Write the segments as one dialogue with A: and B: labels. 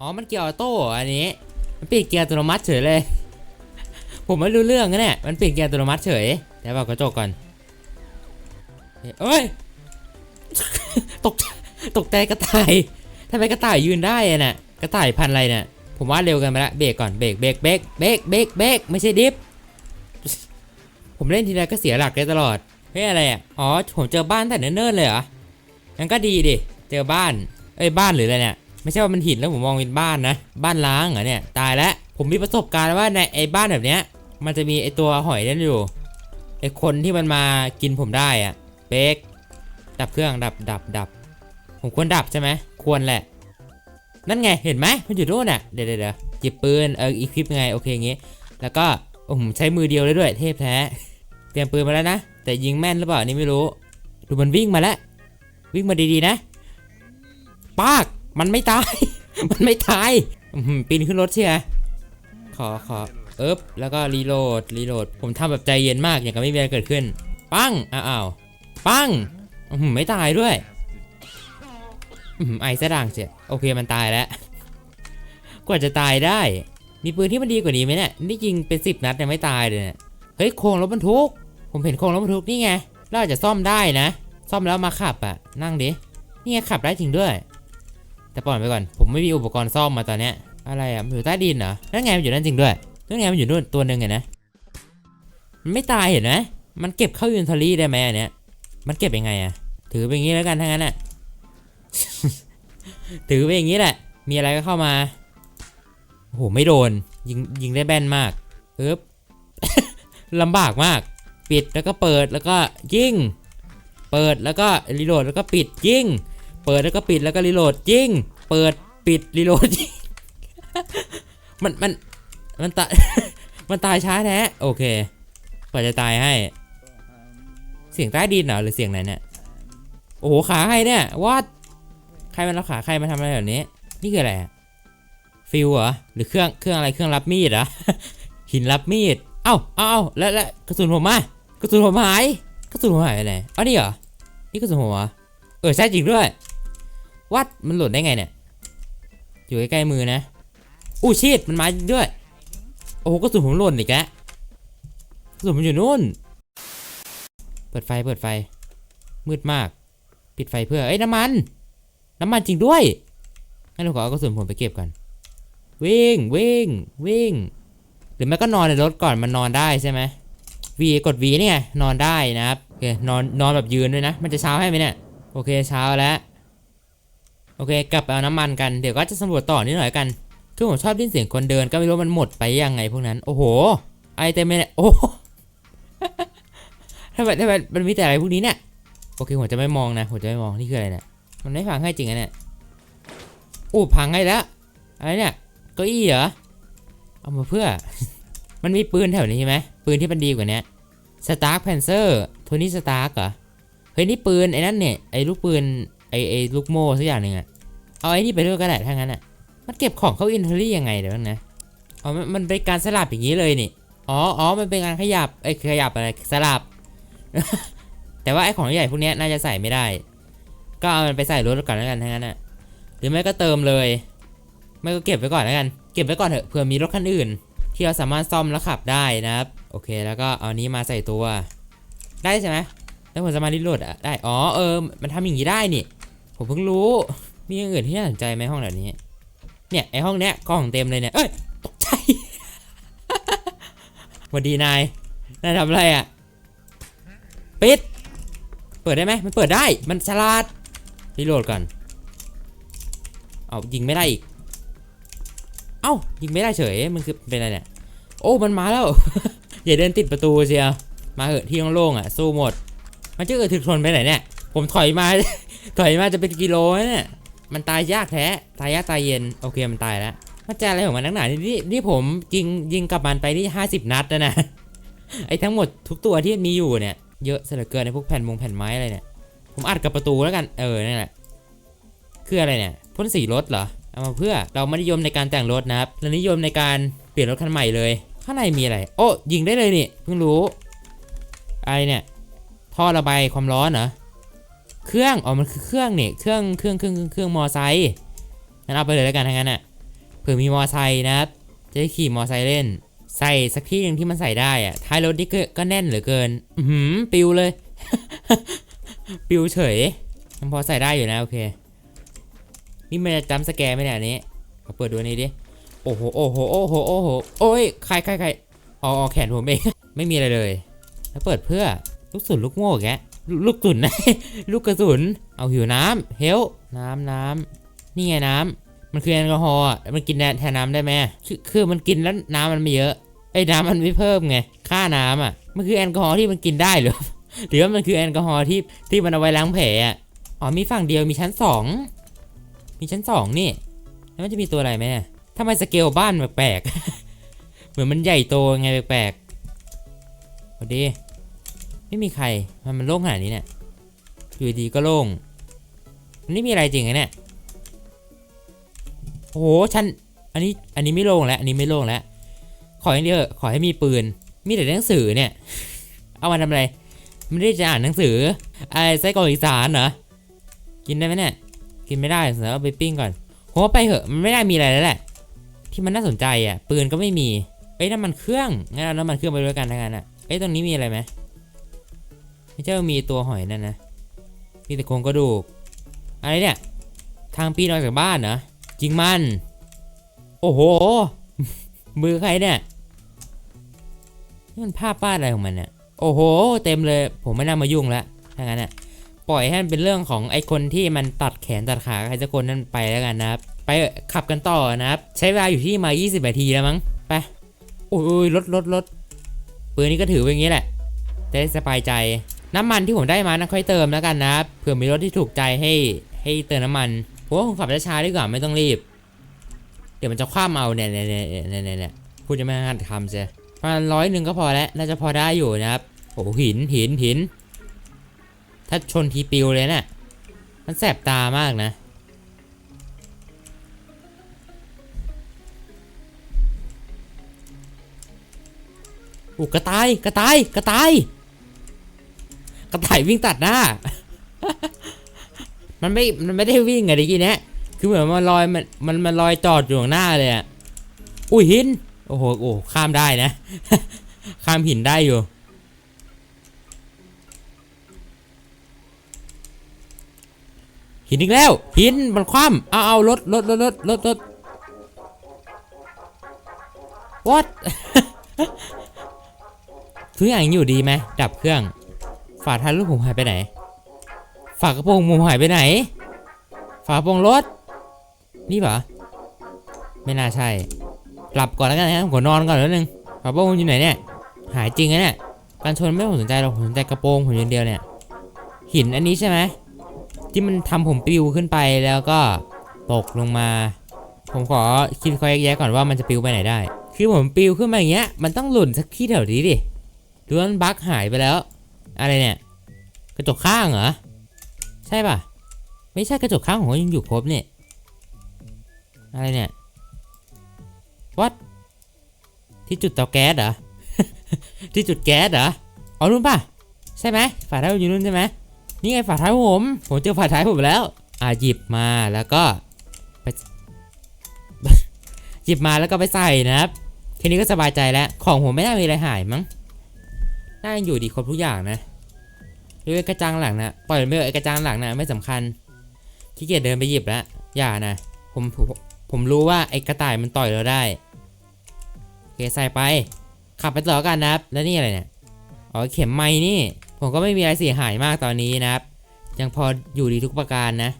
A: อ๋อ มันเกียร์ออโต้อันนี้ มันเปลี่ยนเกียร์อัตโนมัติเฉยเลย ผมไม่รู้เรื่องนะเนี่ย มันเปลี่ยนเกียร์อัตโนมัติเฉยเดี๋ยวบอกกระจกก่อนเอ้ย ตก ตกใจกระต่ายทำไมกระต่ายยืนได้อะน่ะ กระต่ายพันอะไรเนี่ย ผมว่าเร็วกันไปละเบรกก่อน เบรก เบรก เบรก เบรก เบรก เบรก ไม่ใช่ดิฟ ผมเล่นทีไรก็เสียหลักได้ตลอด เฮ้ยอะไรอะ อ๋อ ผมเจอบ้านแต่เนิ่นๆเลยเหรองั้นก็ดีดิ เจอบ้าน เอ้ย บ้านหรืออะไรเนี่ย ไม่ใช่ว่ามันหินแล้วผมมองเป็นบ้านนะ บ้านล้างเหรอเนี่ย ตายแล้ว ผมมีประสบการณ์ว่าในไอ้บ้านแบบเนี้ย มันจะมีไอ้ตัวหอยนั่นอยู่ ไอ้คนที่มันมากินผมได้อะเบรกดับเครื่องดับดับดับ ผมควรดับใช่ไหม ควรแหละ นั่นไง เห็นไหมมันอยู่โน่นน่ะเดี๋ยวเดี๋ยวเดี๋ยวหยิบปืน เอออีคลิปไง โอเคอย่างงี้ แล้วก็โอ้ผมใช้มือเดียวเลยด้วย เทพแท้ เตรียมปืนมาแล้วนะ แต่ยิงแม่นหรือเปล่านนี่ไม่รู้ ดูมันวิ่งมาแล้ว วิ่งมาดีๆนะ ปาก มันไม่ตาย มันไม่ตายปีนขึ้นรถเชียขอขอเอิบแล้วก็รีโหลดรีโหลด ผมทำแบบใจเย็นมากอย่างกับไม่มีอะไรเกิดขึ้น ปังอ้าวอ้าวปังอื้อหือไม่ตายด้วยอื้อหือไอซะด่างเสียโอเคมันตายแล้ว กว่าจะตายได้ มีปืนที่มันดีกว่านี้ไหมเนี่ยนี่ยิงเป็นสิบนัดยังไม่ตายเลยเนี่ยเฮ้ยโครงรถบรรทุก ผมเห็นโครงรถบรรทุกนี่ไงเราอาจจะซ่อมได้นะ ซ่อมแล้วมาขับอะนั่งดินี่ไงขับได้จริงด้วย แต่ปล่อยไปก่อน ผมไม่มีอุปกรณ์ซ่อมมาตอนเนี้ย อะไรอะมันอยู่ใต้ดินเหรอ นั่นไงมันอยู่นั่นจริงด้วย นั่นไงมันอยู่นู่นตัวหนึ่งไงนะมันไม่ตายเห็นไหมมันเก็บเข้าอินทอรี่ได้ไหมอันเนี้ย มันเก็บยังไงอะ ถือไปอย่างนี้แล้วกันทั้างนั้นอะ ถือไปอย่างนี้แหละ มีอะไรก็เข้ามา โอ้โห ไม่โดน ยิงยิงได้แบนมากปึ๊บลำบากมาก ปิดแล้วก็เปิดแล้วก็ยิง เปิดแล้วก็รีโหลดแล้วก็ปิดยิง เปิดแล้วก็ปิดแล้วก็รีโหลดยิง เปิดปิดรีโหลดยิง มันมันมันตาย มันตายช้าแท้โอเคกว่าจะตายให้ เสียงใต้ดินเหรอหรือเสียงไหนเนี่ย โอ้โหขาใครเนี่ยวัดใครมันเอาขาใครมาทำอะไรแบบนี้ นี่คืออะไรฟิวเหรอหรือเครื่องเครื่องอะไรเครื่องรับมีดเหรอหินรับมีด เอ้าเอ้าเอ้าแล้วแล้วกระสุนผมมากระสุนผมหายกระสุนผมหายไปไหนอ๋อนี่เหรอนี่กระสุนผมเหรอเออใช่จริงด้วย วัดมันหล่นได้ไงเนี่ย อยู่ใกล้ๆมือนะอู้ชีตมันมาด้วย โอ้โหกระสุนผมหล่นอีกแล้วกระสุนมันอยู่นู่น เปิดไฟเปิดไฟ มืดมาก ปิดไฟเพื่อ เอ้ยน้ำมัน น้ำมันจริงด้วย งั้นผมขอเอากระสุนผมไปเก็บก่อน วิ่งวิ่งวิ่ง หรือไม่ก็นอนในรถก่อนมันนอนได้ใช่ไหม V กด V นี่ไงนอนได้นะครับโอเคนอนนอนแบบยืนด้วยนะ มันจะเช้าให้ไหมเนี่ย โอเคเช้าแล้ว โอเค กลับไปเอาน้ำมันกันเดี๋ยวก็จะสำรวจต่อนิดหน่อยกัน คือผมชอบได้นเสียงคนเดินก็ไม่รู้มันหมดไปยังไงพวกนั้น โอ้โห ไอเต็มเลยโอ้โหทำไมทำไมมันมีแต่อะไรพวกนี้เนี่ย โอเคผมจะไม่มองนะผมจะไม่มองนี่คืออะไรเนี่ย มันไม่พังให้จริงอะเนี่ยโอ้พังให้แล้ว อะไรเนี่ยเก้าอี้เหรอ เอามาเพื่อ มันมีปืนแถวนี้ใช่ไหมปืนที่มันดีกว่านี้สตาร์คแพนเซอร์โทนี่สตาร์กเหรอ เฮ้ยนี่ปืนไอ้นั่นเนี่ยไอ้ลูกปืนไอ้ไอ้ลูกโม่สักอย่างหนึ่งอะ เอาไอ้นี่ไปด้วยก็ได้ถ้างั้นอะมันเก็บของเข้าอินเทอรี่ยังไงเดี๋ยวนะ อ๋อมันมันเป็นการสลับอย่างนี้เลยนี่ อ๋ออ๋อมันเป็นการขยับไอ้ยขยับอะไรสลับ แต่ว่าไอ้ของใหญ่พวกนี้น่าจะใส่ไม่ได้ ก็เอามันไปใส่รถก่อนแล้วกันถ้างั้นอะหรือไม่ก็เติมเลย ไม่ก็เก็บไว้ก่อนแล้วกัน เก็บไว้ก่อนเถอะเผื่อมีรถคันอื่น ที่เราสามารถซ่อมแล้วขับได้นะครับ โอเค แล้วก็เอานี้มาใส่ตัว ได้ใช่ไหมแล้วผมสามารถรีโหลดอะได้ อ๋อ เออ มันทำอย่างนี้ได้นี่ ผมเพิ่งรู้ มีอย่างอื่นที่น่าสนใจไหมห้องแบบนี้ เนี่ยไอห้องเนี้ยกล่องเต็มเลยเนี่ย เอ้ยตกใจสวัสดีนาย นายทำอะไรอะปิด เปิดได้ไหมมันเปิดได้ มันฉลาดรีโหลดก่อน เอายิงไม่ได้อีก เอ้ายิงไม่ได้เฉย มันคือเป็นอะไรเนี่ย โอ้ มันมาแล้ว อย่าเดินติดประตูเชียว มาเหอะที่โล่งๆอะ สู้หมด มันจะเกิดถึกทนไปไหนเนี่ย ผมถอยมา ถอยมาจะเป็นกิโลเนี่ย มันตายยากแท้ตายยากตายเย็นโอเคมันตายแล้วมันจะอะไรของมันนักหนานี่นี่นี่ผมยิงยิงกับมันไปที่ห้าสิบนัดแล้วนะไอ้ทั้งหมดทุกตัวที่มีอยู่เนี่ยเยอะเสยเหลือเกินในพวกแผ่นมงแผ่นไม้อะไรเนี่ยผมอัดกับประตูแล้วกันเออนั่แหละคืออะไรเนี่ยพ่นสีรถเหรอเอามาเพื่อเราไม่นิยมในการแต่งรถนะครับเรานิยมในการเปลี่ยนรถคันใหม่เลย ข้างในมีอะไร โอ้ยิงได้เลยนี่เพิ่งรู้อะไรเนี่ยท่อระบายความร้อนเหรอ เครื่องอ๋อมันคือเครื่องเนี่เครื่องเครื่องเครื่องเครื่องเครื่องมอไซค์งั้นเอาไปเลยแล้วกันทั้งนั้นน่ะเผื่อมีมอไซค์นะครับจะได้ขี่มอไซค์เล่น ใส่สักที่หนึ่งที่มันใส่ได้อะท้ายรถนี่ก็แน่นเหลือเกิน อือหือปิวเลย ปิวเฉยมันพอใส่ได้อยู่นะโอเค นี่มันจะจำสแกร์ไหมเนี่ยอันนี้ขอเปิดดูนี้ดิโอ้โหโอ้โหโอ้โหโอ้โหโอ้ยใครใครใครอ๋อแขนผมเองไม่มีอะไรเลย แล้วเปิดเพื่อลูกสุนลูกโม่แก ลูลูกสุนลูกกระสุน เอาหิวน้ำเฮลน้ำน้ำนี่ไงน้ำมันคือแอลกอฮอล์มันกินแทนน้ำได้ไหมคือคือมันกินแล้วน้ำมันไม่เยอะไอ้น้ำมันไม่เพิ่มไงค่าน้ำอะมันคือแอลกอฮอล์ที่มันกินได้หรือหรือว่ามันคือแอลกอฮอล์ที่ที่มันเอาไว้ล้างแผลอะอ๋อมีฝั่งเดียวมีชั้นสองมีชั้นสองนี่ แล้วมันจะมีตัวอะไรไหมเนี่ยทำไมสเกลบ้านแปลกๆเหมือนมันใหญ่โตไงแปลกๆสวัสดี ไม่มีใครมันมันโล่งขนาดนี้เนี่ยอยู่ดีก็โล่งมันไม่มีอะไรจริงไงเนี่ยโอ้โหฉันอันนี้อันนี้ไม่โล่งแล้วอันนี้ไม่โล่งแล้วขออย่างเดียวเถอะขอให้มีปืน มีแต่หนังสือเนี่ย เอามาทำอะไรไม่ได้จะอ่านหนังสืออะไรไส้กรอกอีสานเหรอกินได้ไหมเนี่ยกินไม่ได้เสือเอาไปปิ้งก่อนผมว่าไปเหอะมันไม่ได้มีอะไรแล้วแหละ ที่มันน่าสนใจอะปืนก็ไม่มีเอ้ยน้ำมันเครื่องงั้นเอาน้ำมันเครื่องไปด้วยกันทั้งนั้นอะเอ้ยตรงนี้มีอะไรไหม ไม่ใช่ว่ามีตัวหอยนั่นนะ มีแต่โครงกระดูก อะไรเนี่ย ทางปีนออกจากบ้านเหรอจริงมัน โอ้โห มือใครเนี่ย นี่มันภาพป้าดอะไรของมันเนี่ย โอ้โห เต็มเลย ผมไม่น่ามายุ่งแล้วถ้างั้นอะ ปล่อยให้มันเป็นเรื่องของไอ้คนที่มันตัดแขนตัดขาใครสักคนนั่นไปแล้วกันนะครับ ไปขับกันต่อนะครับ ใช้เวลาอยู่ที่มา 20 นาทีแล้วมั้ง ไป โอ้ยรถรถรถปืนนี้ก็ถือไว้อย่างนี้แหละจะได้สบายใจ น้ำมันที่ผมได้มานะค่อยเติมแล้วกันนะเผื่อมีรถที่ถูกใจให้ให้เติมน้ำมันผมว่าผมขับช้าๆดีกว่าไม่ต้องรีบ เดี๋ยวมันจะคว่ำเอาเนี่ยเนี่ยเนี่ยเนี่ยเนี่ยพูดจะไม่หัดคำเสียประมาณร้อยหนึ่งก็พอแล้วน่าจะพอได้อยู่นะครับโอ้หินหินหิน ถ้าชนทีปิวเลยนะ่ะมันแสบตามากนะอุกระต่ายกระต่ายกระต่าย กระต่ายวิ่งตัดหน้า มันไม่ มันไม่ได้วิ่งไงดิกี้เนี้ยคือเหมือนมันลอยมันมันมันลอยจอดอยู่ข้างหน้าเลยอะอุ้ยหิน โอ้โห โอ้ข้ามได้นะ ข้ามหินได้อยู่ หินอีกแล้ว หินมันคว่ำเอาเอารถรถรถรถรถรถ what ทุกอย่างอยู่ดีไหมดับเครื่อง ฝาท้ายรถผมหายไปไหน ฝากระโปรงผมหายไปไหน ฝากระโปรงรถ นี่ปะไม่น่าใช่ หลับก่อนแล้วกันนะผมนอนก่อนแล้วนึงฝากระโปรงอยู่ไหนเนี่ย หายจริงนะเนี่ย การชนไม่ผมสนใจหรอกผมสนใจกระโปรงผมอย่างเดียวเนี่ย หินอันนี้ใช่ไหมที่มันทำผมปลิวขึ้นไปแล้วก็ตกลงมา ผมขอคิดคอยแยกก่อนว่ามันจะปลิวไปไหนได้ คือผมปลิวขึ้นมาอย่างเงี้ย มันต้องหล่นสักที่แถวนี้ดิดูว่ามันบั๊กหายไปแล้ว อะไรเนี่ย กระจกข้างเหรอ ใช่ป่ะ ไม่ใช่กระจกข้างผมยังอยู่ครบเนี่ย อะไรเนี่ย what ที่จุดเตาแก๊สเหรอ ที่จุดแก๊สเหรอ อ๋อนู่นป่ะ ใช่ไหม ฝาท้ายอยู่นู่นใช่ไหม นี่ไงฝาท้ายผม ผมเจอฝาท้ายผมแล้ว อ่าหยิบมาแล้วก็ไปหยิบมาแล้วก็ไปใส่นะครับแค่นี้ก็สบายใจแล้ว ของผมไม่น่ามีอะไรหายมั้งน่ายังอยู่ดีครบทุกอย่างนะ ยกเว้กระจังหลังนะปล่อยมันไปเถอะไอ้กระจังหลังนะไม่สำคัญขี้เกียจเดินไปหยิบแล้วอย่านะผมผมผมรู้ว่าไอ้กระต่ายมันต่อยเราได้โอเคใส่ไปขับไปต่อกันนะครับ แล้วนี่อะไรเนี่ยอ๋อเข็มไม้นี่ ผมก็ไม่มีอะไรเสียหายมากตอนนี้นะครับ ยังพออยู่ดีทุกประการนะ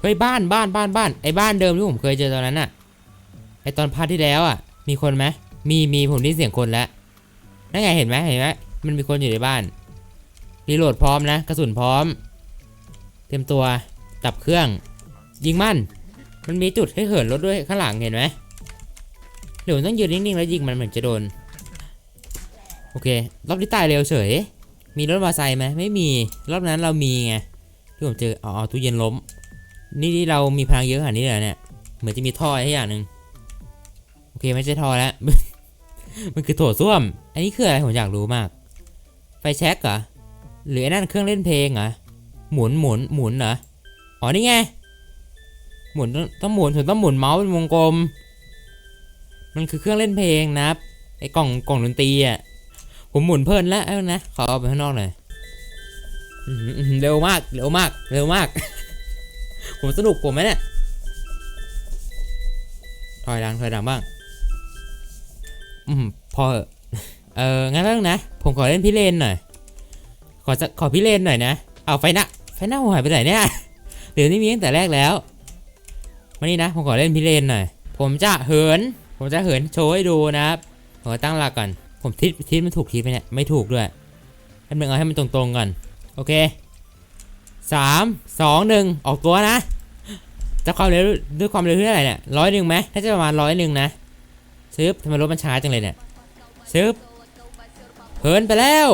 A: เฮ้ยบ้านบ้านบ้านบ้านไอ้บ้านเดิมที่ผมเคยเจอตอนนั้นอะไอ้ตอนพาร์ทที่แล้วอะ มีคนไหมมีมีผมได้เสียงคนแล้วนั่นไงเห็นไหมเห็นไหมมันมีคนอยู่ในบ้านรีโหลดพร้อมนะกระสุนพร้อม เตรียมตัวดับเครื่อง ยิงมันมันมีจุดให้เหินรถด้วยข้างหลังเห็นไหมเดี๋ยวต้องยืนนิ่งๆแล้วยิงมันเหมือนจะโดนโอเค รอบนี้ตายเร็วเฉย มีรถมอเตอร์ไซค์ไหมไม่มีรอบนั้นเรามีไงที่ผมเจออ๋อตู้เย็นล้ม นี่ที่เรามีพลังเยอะขนาดนี้เลยเนี่ยเหมือนจะมีท่อให้อย่างหนึ่ง อเคไม่ใช่ทอแล้ว มันคือโถส้วม อันนี้คืออะไรผมอยากรู้มาก ไฟแช็กเหรอ หรือไอ้นั่นเครื่องเล่นเพลงเหรอ หมุนหมุนหมุนเหรอ อ๋อนี่ไง หมุนต้องหมุนถึงต้องหมุนเมาส์เป็นวงกลม มันคือเครื่องเล่นเพลงนะครับไอ้กล่องกล่องดนตรีอะ ผมหมุนเพลินแล้วนะ ขอเอาไปข้างนอกหน่อยเร็วมาก เร็วมาก เร็วมาก ผมสนุกผมไหมเนี่ย ถอยหลังถอยหลังบ้าง พอ เอองั้นเรื่องนะ ผมขอเล่นพี่เลนหน่อย ขอจะขอพี่เลนหน่อยนะ เอาไฟหน้าไฟหน้าหายไปไหนเนี่ยหรือนี่มีตั้งแต่แรกแล้วมานี่นะ ผมขอเล่นพี่เลนหน่อย ผมจะเหิน ผมจะเหินโชว์ให้ดูนะครับผมจะตั้งหลักก่อน ผมทิศทิศมันถูกทิศไหมเนี่ย ไม่ถูกด้วยให้มันเอาให้มันตรงๆก่อน โอเคสามสองหนึ่งออกตัวนะจะความเร็วด้วยความเร็วเท่าไหร่เนี่ยร้อยหนึ่งไหมถ้าจะประมาณร้อยหนึ่งนะซึบทำไมรถมันช้าจังเลยเนี่ย ซึบเหินไปแล้ว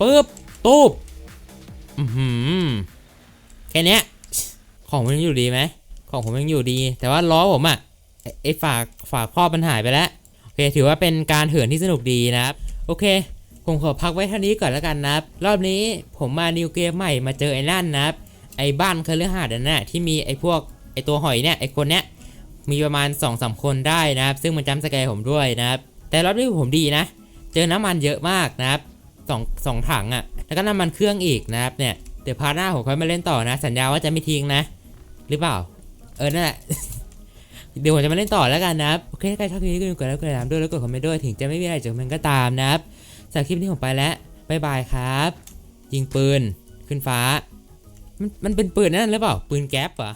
A: ปึ๊บตูบอือหือแค่เนี้ยของผมยังอยู่ดีไหมของผมยังอยู่ดี แต่ว่าล้อผมอะไอ้ไอ้ฝากฝากครอบมันหายไปแล้วโอเค ถือว่าเป็นการเหินที่สนุกดีนะครับ โอเค ผมขอพักไว้เท่านี้ก่อนแล้วกันนะครับ รอบนี้ผมมานิวเกมใหม่มาเจอไอ้นั่นนะครับ ไอ้บ้านเครือหาดนั่นน่ะที่มีไอ้พวกไอ้ตัวหอยเนี่ยไอ้คนเนี้ยมีประมาณ2อสคนได้นะครับ ซึ่งมันจำสแกผมด้วยนะครับ แต่รอบนี้ผมดีนะ เจอน้ำมันเยอะมากนะครับสองสองถังอะ่ะ แล้วก็น้ำมันเครื่องอีกนะครับเนี่ย เดี๋ยวพาร์ทหน้าผมค่อยมาเล่นต่อนะ สัญญาว่าจะไม่ทิ้งนะ หรือเปล่า เออ นั่นแหละ เดี๋ยวผมจะมาเล่นต่อแล้วกันนะครับ โอเคใครชอบคลิปนี้ก็อย่าลืมกดไลค์กดติดตามด้วยแล้วกดคอมเมนต์ด้วย ถึงจะไม่มีอะไรจากมันก็ตามนะครับสำหรับคลิปนี้ผมไปแล้วบายบายครับ ยิงปืน ขึ้นฟ้า มันมันเป็นปืนนั่นหรือเปล่า ปืนแก๊ปเหรอ